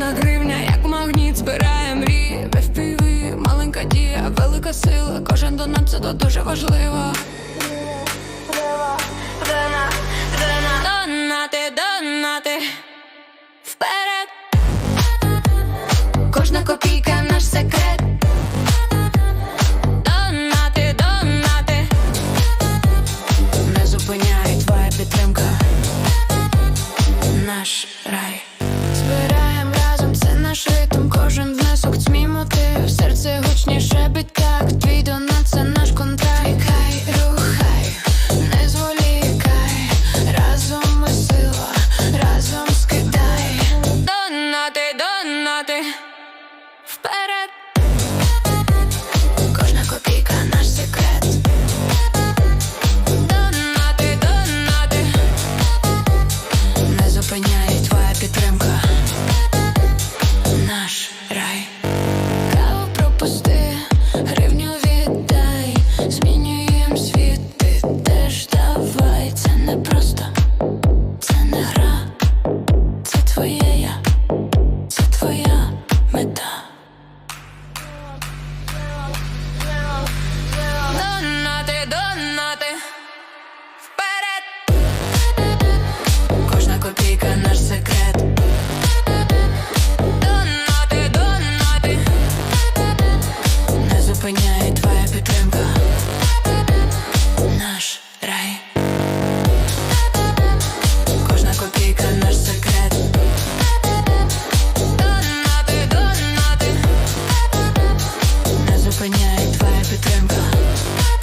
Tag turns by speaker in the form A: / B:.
A: Кожна гривня, як магніт, збирає мрії впіви, маленька дія, велика сила, кожен донат це то дуже важливо. Донати, донати вперед. Кожна копійка наш секрет. Донати, донати. Не зупиняють твоя підтримка. Наш рай наших tempo.